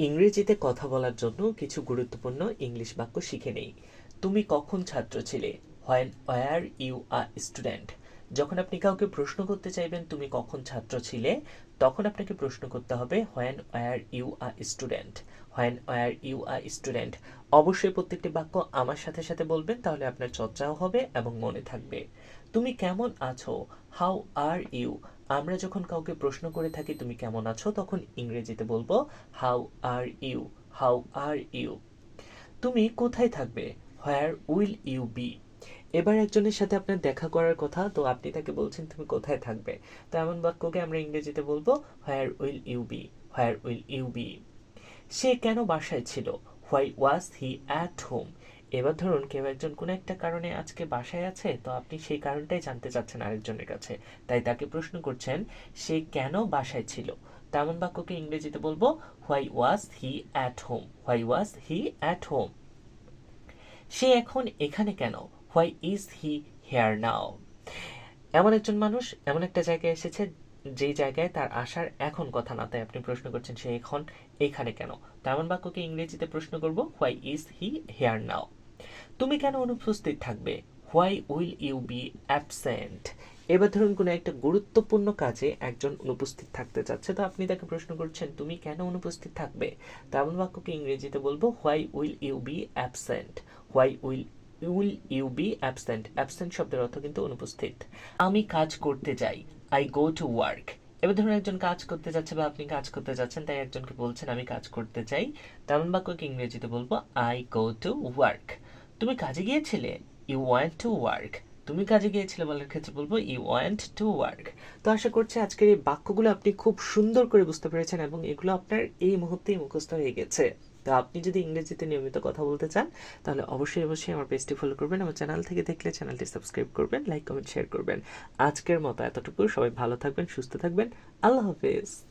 ইংরেজিতে কথা বলার জন্য কিছু গুরুত্বপূর্ণ ইংলিশ বাক্য শিখে নেই। তুমি কখন ছাত্র ছিলে? When were you a student যখন আপনি কাউকে প্রশ্ন করতে চাইবেন, তুমি কখন ছাত্র ছিলে? তখন আপনাকে প্রশ্ন করতে হবে when were you are student when were you are student অবশ্যই প্রত্যেকটি বাক্য আমার সাথে সাথে বলবেন, তাহলে আপনার চর্চাও হবে এবং মনে থাকবে। তুমি কেমন আছো? হাউ আর ইউ আমরা যখন কাউকে প্রশ্ন করে থাকি, তুমি কেমন আছো? তখন ইংরেজিতে বলব how are you how are you তুমি কোথায় থাকবে? হোয়ার উইল ইউ বি এবার একজনের সাথে আপনার দেখা করার কথা, তো আপনি তাকে বলছেন, তুমি কোথায় থাকবে? তো এমন বাক্যকে আমরা ইংরেজিতে বলব where will you be where will you be সে কেন বাসায় ছিল? Why was he at home এবার ধরুন কেউ একজন কোনো একটা কারণে আজকে বাসায় আছে, তো আপনি সেই কারণটাই জানতে চাচ্ছেন আরেকজনের কাছে। তাই তাকে প্রশ্ন করছেন, সে কেন বাসায় ছিল? তেমন বাক্যকে ইংরেজিতে বলব why was he at home why was he at home সে এখন এখানে কেন? Why is he here now এমন একজন মানুষ, এমন একটা জায়গায় এসেছে যেই জায়গায় তার আসার এখন কথা না। তাই আপনি প্রশ্ন করছেন, সে এখন এখানে কেন? তেমন বাক্যকে ইংরেজিতে প্রশ্ন করব why is he here now তুমি কেন অনুপস্থিত থাকবে? Why will you be absent এবার ধরুন কোনো একটা গুরুত্বপূর্ণ কাজে একজন অনুপস্থিত থাকতে চাচ্ছে, তো আপনি তাকে প্রশ্ন করছেন, তুমি কেন অনুপস্থিত থাকবে? তেমন বাক্যকে ইংরেজিতে বলব why will you be absent why will will you be absent absent শব্দের অর্থ কিন্তু অনুপস্থিত। আমি কাজ করতে যাই। আই গো টু ওয়ার্ক এবার ধরুন একজন কাজ করতে যাচ্ছে বা আপনি কাজ করতে যাচ্ছেন, তাই একজনকে বলছেন, আমি কাজ করতে চাই তেমন বাক্যকে ইংরেজিতে বলব? আই গো টু ওয়ার্ক তুমি কাজে গিয়েছিলে? ইউ ওয়ান্ট টু ওয়ার্ক তুমি কাজে গিয়েছিলে বলার ক্ষেত্রে বলব ইউ ওয়ান্ট টু ওয়ার্ক তো আশা করছি আজকের এই বাক্যগুলো আপনি খুব সুন্দর করে বুঝতে পেরেছেন এবং এগুলো আপনার এই মুহূর্তেই মুখস্থ হয়ে গেছে। তো আপনি যদি ইংরেজিতে নিয়মিত কথা বলতে চান, তাহলে অবশ্যই অবশ্যই আমার পেজটি ফলো করবেন, আমার চ্যানেল থেকে দেখলে চ্যানেলটি সাবস্ক্রাইব করবেন লাইক কমেন্ট শেয়ার করবেন। আজকের মতো এতটুকু। সবাই ভালো থাকবেন, সুস্থ থাকবেন। আল্লাহ হাফেজ।